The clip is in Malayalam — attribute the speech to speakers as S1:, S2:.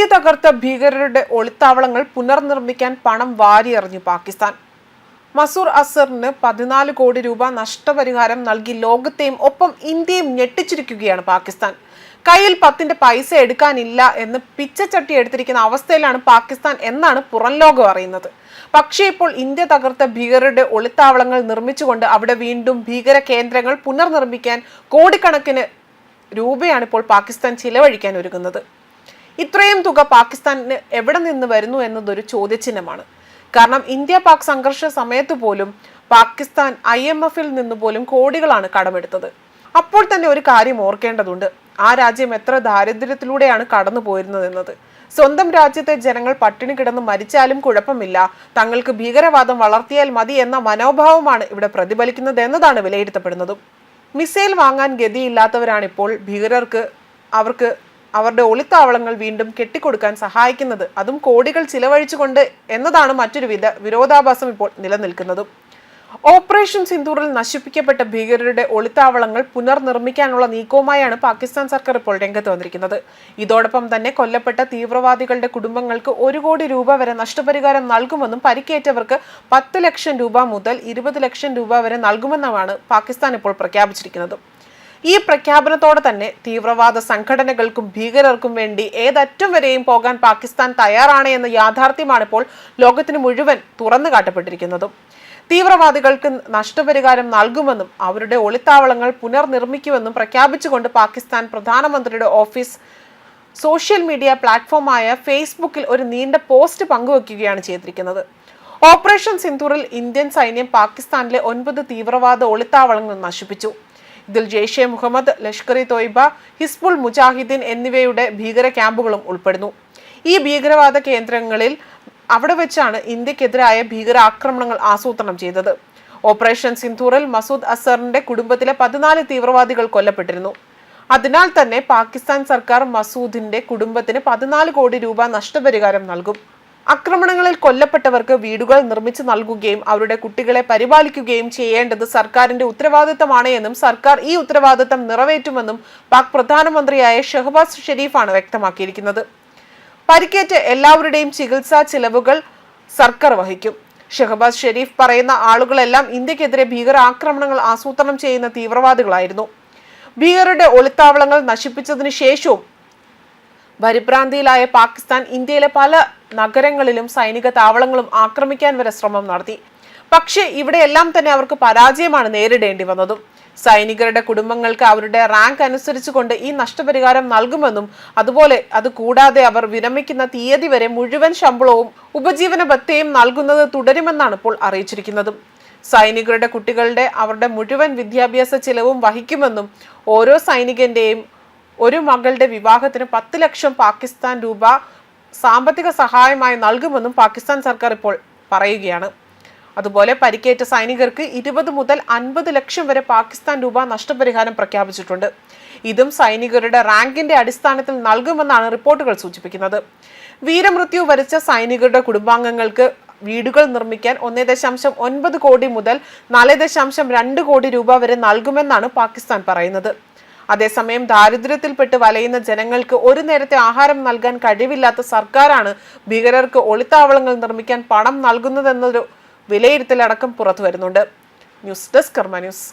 S1: ഇന്ത്യ തകർത്ത ഭീകരരുടെ ഒളിത്താവളങ്ങൾ പുനർനിർമ്മിക്കാൻ പണം വാരിയെറിഞ്ഞു പാകിസ്ഥാൻ. മസൂർ അസറിന് പതിനാല് കോടി രൂപ നഷ്ടപരിഹാരം നൽകി ലോകത്തെയും ഒപ്പം ഇന്ത്യയും ഞെട്ടിച്ചിരിക്കുകയാണ് പാകിസ്ഥാൻ. കയ്യിൽ പത്തിന്റെ പൈസ എടുക്കാനില്ല എന്ന് പിച്ചച്ചട്ടി എടുത്തിരിക്കുന്ന അവസ്ഥയിലാണ് പാകിസ്ഥാൻ എന്നാണ് പുറം ലോകം അറിയുന്നത്. പക്ഷേ ഇപ്പോൾ ഇന്ത്യ തകർത്ത ഭീകരരുടെ ഒളിത്താവളങ്ങൾ നിർമ്മിച്ചുകൊണ്ട് അവിടെ വീണ്ടും ഭീകര കേന്ദ്രങ്ങൾ പുനർനിർമ്മിക്കാൻ കോടിക്കണക്കിന് രൂപയാണ് ഇപ്പോൾ പാകിസ്ഥാൻ ചിലവഴിക്കാൻ ഒരുങ്ങുന്നത്. ഇത്രയും തുക പാകിസ്ഥാനിന് എവിടെ നിന്ന് വരുന്നു എന്നതൊരു ചോദ്യചിഹ്നമാണ്. കാരണം ഇന്ത്യ പാക് സംഘർഷ സമയത്ത് പോലും പാകിസ്ഥാൻ ഐ എം എഫിൽ നിന്ന് പോലും കോടികളാണ് കടമെടുത്തത്. അപ്പോൾ തന്നെ ഒരു കാര്യം ഓർക്കേണ്ടതുണ്ട്. ആ രാജ്യം എത്ര ദാരിദ്ര്യത്തിലൂടെയാണ് കടന്നു പോയിരുന്നതെന്നത് സ്വന്തം രാജ്യത്തെ ജനങ്ങൾ പട്ടിണി കിടന്ന് മരിച്ചാലും കുഴപ്പമില്ല. തങ്ങൾക്ക് ഭീകരവാദം വളർത്തിയാൽ മതി എന്ന മനോഭാവമാണ് ഇവിടെ പ്രതിഫലിക്കുന്നത് എന്നതാണ് വിലയിരുത്തപ്പെടുന്നതും. മിസൈൽ വാങ്ങാൻ ഗതിയില്ലാത്തവരാണിപ്പോൾ ഭീകരർക്ക് അവർക്ക് അവരുടെ ഒളിത്താവളങ്ങൾ വീണ്ടും കെട്ടിക്കൊടുക്കാൻ സഹായിക്കുന്നത്. അതും കോടികൾ ചിലവഴിച്ചുകൊണ്ട് എന്നതാണ് മറ്റൊരു വിധ വിരോധാഭാസം ഇപ്പോൾ നിലനിൽക്കുന്നതും. ഓപ്പറേഷൻ സിന്ദൂറിൽ നശിപ്പിക്കപ്പെട്ട ഭീകരരുടെ ഒളിത്താവളങ്ങൾ പുനർനിർമ്മിക്കാനുള്ള നീക്കവുമായാണ് പാകിസ്ഥാൻ സർക്കാർ ഇപ്പോൾ രംഗത്ത് വന്നിരിക്കുന്നത്. ഇതോടൊപ്പം തന്നെ കൊല്ലപ്പെട്ട തീവ്രവാദികളുടെ കുടുംബങ്ങൾക്ക് ഒരു കോടി രൂപ വരെ നഷ്ടപരിഹാരം നൽകുമെന്നും പരിക്കേറ്റവർക്ക് പത്ത് ലക്ഷം രൂപ മുതൽ ഇരുപത് ലക്ഷം രൂപ വരെ നൽകുമെന്നുമാണ് പാകിസ്ഥാൻ ഇപ്പോൾ പ്രഖ്യാപിച്ചിരിക്കുന്നത്. ഈ പ്രഖ്യാപനത്തോടെ തന്നെ തീവ്രവാദ സംഘടനകൾക്കും ഭീകരർക്കും വേണ്ടി ഏതറ്റം വരെയും പോകാൻ പാകിസ്ഥാൻ തയ്യാറാണ് എന്ന യാഥാർത്ഥ്യമാണ് ഇപ്പോൾ ലോകത്തിന് മുഴുവൻ തുറന്നു കാട്ടപ്പെട്ടിരിക്കുന്നതും. തീവ്രവാദികൾക്ക് നഷ്ടപരിഹാരം നൽകുമെന്നും അവരുടെ ഒളിത്താവളങ്ങൾ പുനർനിർമ്മിക്കുമെന്നും പ്രഖ്യാപിച്ചുകൊണ്ട് പാകിസ്ഥാൻ പ്രധാനമന്ത്രിയുടെ ഓഫീസ് സോഷ്യൽ മീഡിയ പ്ലാറ്റ്ഫോമായ ഫേസ്ബുക്കിൽ ഒരു നീണ്ട പോസ്റ്റ് പങ്കുവെക്കുകയാണ് ചെയ്തിരിക്കുന്നത്. ഓപ്പറേഷൻ സിന്ദൂറിൽ ഇന്ത്യൻ സൈന്യം പാകിസ്ഥാനിലെ ഒൻപത് തീവ്രവാദ ഒളിത്താവളങ്ങൾ നശിപ്പിച്ചു. ഇതിൽ ജെയ്ഷെ മുഹമ്മദ് ലഷ്കർ ഇ തോയ്ബ ഹിസ്ബുൾ മുജാഹിദ്ദീൻ എന്നിവയുടെ ഭീകര ക്യാമ്പുകളും ഉൾപ്പെടുന്നു. ഈ ഭീകരവാദ കേന്ദ്രങ്ങളിൽ അവിടെ വെച്ചാണ് ഇന്ത്യക്കെതിരായ ഭീകരാക്രമണങ്ങൾ ആസൂത്രണം ചെയ്തത്. ഓപ്പറേഷൻ സിന്ധൂറിൽ മസൂദ് അസറിന്റെ കുടുംബത്തിലെ പതിനാല് തീവ്രവാദികൾ കൊല്ലപ്പെട്ടിരുന്നു. അതിനാൽ തന്നെ പാകിസ്ഥാൻ സർക്കാർ മസൂദിന്റെ കുടുംബത്തിന് പതിനാല് കോടി രൂപ നഷ്ടപരിഹാരം നൽകും. ആക്രമണങ്ങളിൽ കൊല്ലപ്പെട്ടവർക്ക് വീടുകൾ നിർമ്മിച്ചു നൽകുകയും അവരുടെ കുട്ടികളെ പരിപാലിക്കുകയും ചെയ്യേണ്ടത് സർക്കാരിന്റെ ഉത്തരവാദിത്തമാണ് എന്നും സർക്കാർ ഈ ഉത്തരവാദിത്തം നിറവേറ്റുമെന്നും പാക് പ്രധാനമന്ത്രിയായ ഷഹബാസ് ഷെരീഫാണ് വ്യക്തമാക്കിയിരിക്കുന്നത്. പരിക്കേറ്റ എല്ലാവരുടെയും ചികിത്സാ ചിലവുകൾ സർക്കാർ വഹിക്കും. ഷഹബാസ് ഷെരീഫ് പറയുന്ന ആളുകളെല്ലാം ഇന്ത്യക്കെതിരെ ഭീകര ആക്രമണങ്ങൾ ആസൂത്രണം ചെയ്യുന്ന തീവ്രവാദികളായിരുന്നു. ഭീകരരുടെ ഒളിത്താവളങ്ങൾ നശിപ്പിച്ചതിനു ശേഷവും പരിഭ്രാന്തിയിലായ പാകിസ്ഥാൻ ഇന്ത്യയിലെ പല നഗരങ്ങളിലും സൈനിക താവളങ്ങളും ആക്രമിക്കാൻ വരെ ശ്രമം നടത്തി. പക്ഷേ ഇവിടെയെല്ലാം തന്നെ അവർക്ക് പരാജയമാണ് നേരിടേണ്ടി വന്നതും. സൈനികരുടെ കുടുംബങ്ങൾക്ക് അവരുടെ റാങ്ക് അനുസരിച്ചുകൊണ്ട് ഈ നഷ്ടപരിഹാരം നൽകുമെന്നും അതുപോലെ അത് കൂടാതെ അവർ വിരമിക്കുന്ന തീയതി വരെ മുഴുവൻ ശമ്പളവും ഉപജീവന ഭത്തയും നൽകുന്നത് തുടരുമെന്നാണ് ഇപ്പോൾ അറിയിച്ചിരിക്കുന്നതും. സൈനികരുടെ കുട്ടികളുടെ അവരുടെ മുഴുവൻ വിദ്യാഭ്യാസ ചിലവും വഹിക്കുമെന്നും ഓരോ സൈനികന്റെയും ഒരു മകളുടെ വിവാഹത്തിന് പത്ത് ലക്ഷം പാകിസ്ഥാൻ രൂപ സാമ്പത്തിക സഹായമായി നൽകുമെന്നും പാകിസ്ഥാൻ സർക്കാർ ഇപ്പോൾ പറയുകയാണ്. അതുപോലെ പരിക്കേറ്റ സൈനികർക്ക് ഇരുപത് മുതൽ അൻപത് ലക്ഷം വരെ പാകിസ്ഥാൻ രൂപ നഷ്ടപരിഹാരം പ്രഖ്യാപിച്ചിട്ടുണ്ട്. ഇതും സൈനികരുടെ റാങ്കിന്റെ അടിസ്ഥാനത്തിൽ നൽകുമെന്നാണ് റിപ്പോർട്ടുകൾ സൂചിപ്പിക്കുന്നത്. വീരമൃത്യു വരിച്ച സൈനികരുടെ കുടുംബാംഗങ്ങൾക്ക് വീടുകൾ നിർമ്മിക്കാൻ ഒന്നേ ദശാംശം ഒൻപത് കോടി മുതൽ നാല് ദശാംശം രണ്ട് കോടി രൂപ വരെ നൽകുമെന്നാണ് പാകിസ്ഥാൻ പറയുന്നത്. അതേസമയം ദാരിദ്ര്യത്തിൽപ്പെട്ട് വലയുന്ന ജനങ്ങൾക്ക് ഒരു നേരത്തെ ആഹാരം നൽകാൻ കഴിവില്ലാത്ത സർക്കാരാണ് ഭീകരർക്ക് ഒളിത്താവളങ്ങൾ നിർമ്മിക്കാൻ പണം നൽകുന്നതെന്നൊരു വിലയിരുത്തലടക്കം പുറത്തു വരുന്നുണ്ട് ന്യൂസ് ഡെസ്ക് കർമ്മ ന്യൂസ്.